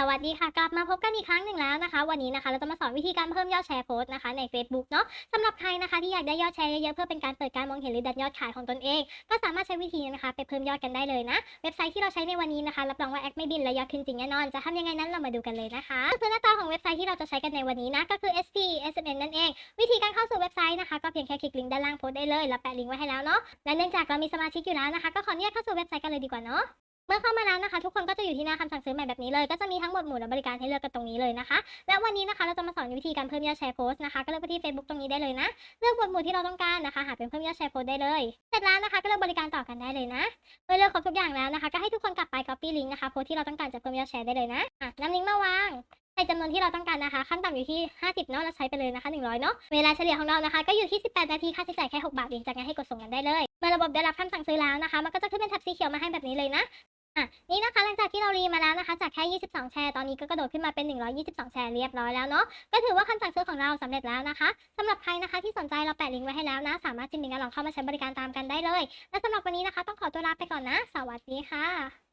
สวัสดีค่ะกลับมาพบกันอีกครั้งหนึ่งแล้วนะคะ วันนี้นะคะเราจะมาสอนวิธีการเพิ่มยอดแชร์โพสต์นะคะใน Facebook เนาะสำหรับใครนะคะที่อยากได้ยอดแชร์เยอะๆเพื่อเป็นการเปิดการมองเห็นหรือดันยอดขายของตนเอง ก็สามารถใช้วิธีนี้นะคะไปเพิ่มยอดกันได้เลยนะเว็บไซต์ที่เราใช้ในวันนี้นะคะรับรองว่าแอคไม่บินและยอดขึ้นจริงแน่นอนจะทำยังไงนั้นเรามาดูกันเลยนะคะเพื่อหน้าตาของเว็บไซต์ที่เราจะใช้กันในวันนี้นะก็คือ SP SMN นั่นเอง วิธีการเข้าสู่เว็บไซต์นะคะก็เพียงแค่คลิกลิงก์ด้านล่างโพสต์ได้เลยแล้วแปะลิงก์ไว้ให้แล้วเนาะและเนื่องจากเรามีสมาชิกอยู่แล้วนะคะก็ขออนุญาตเข้าสู่เว็บไซต์กันเลยดีกว่าเนาะ เมื่อเข้ามาแล้วนะคะ ทุกคนก็จะอยู่ที่หน้าคำสั่งซื้อใหม่แบบนี้เลย ก็จะมีทั้งหมดหมู่และบริการให้เลือกกันตรงนี้เลยนะคะ และวันนี้นะคะเราจะมาสอนวิธีการเพิ่มยอดแชร์โพสต์นะคะก็เลือกไปที่ Facebook ตรงนี้ได้เลยนะ เลือกหมวดหมู่ที่เราต้องการนะคะ หาเป็นเพิ่มยอดแชร์โพสต์ได้เลยเสร็จแล้วนะคะก็เลือกบริการต่อกันได้เลยนะเมื่อเลือกครบทุกอย่างแล้วนะคะก็ให้ทุกคนกลับไป copy link นะคะโพสต์ที่เราต้องการจะเพิ่มยอดแชร์ได้เลยนะะนำลิงก์มาวางใส่จำนวนที่เราต้องการนะคะ ขั้นต่ำอยู่ที่ 50 เนาะเราใช้ไปเลยนะคะ 100 เนาะเวลาเฉลี่ยของเรานะคะ ก็อยู่ที่ 18 นาทีค่าใช้จ่ายแค่ 6 บาทเองจากนั้นให้กดส่งกันได้เลย เมื่อระบบได้รับคำสั่งซื้อแล้วนะคะ มันก็จะขึ้นเป็นแท็บสีเขียวมาให้แบบนี้เลยนะ อะนี่นะคะหลังจากที่เรารีมาแล้วนะคะ จากแค่ 22 แชร์ตอนนี้ก็กระโดดขึ้นมาเป็น 122 แชร์เรียบร้อยแล้วเนาะก็ถือว่าคำสั่งซื้อของเราสำเร็จแล้วนะคะสำหรับใครนะคะที่สนใจเราแปะลิงก์ไว้ให้แล้วนะ สามารถจิ้มลิงก์แล้วลองเข้ามาใช้บริการตามกันได้เลย และสำหรับวันนี้นะคะ ต้องขอตัวลาไปก่อนนะ สวัสดีค่ะ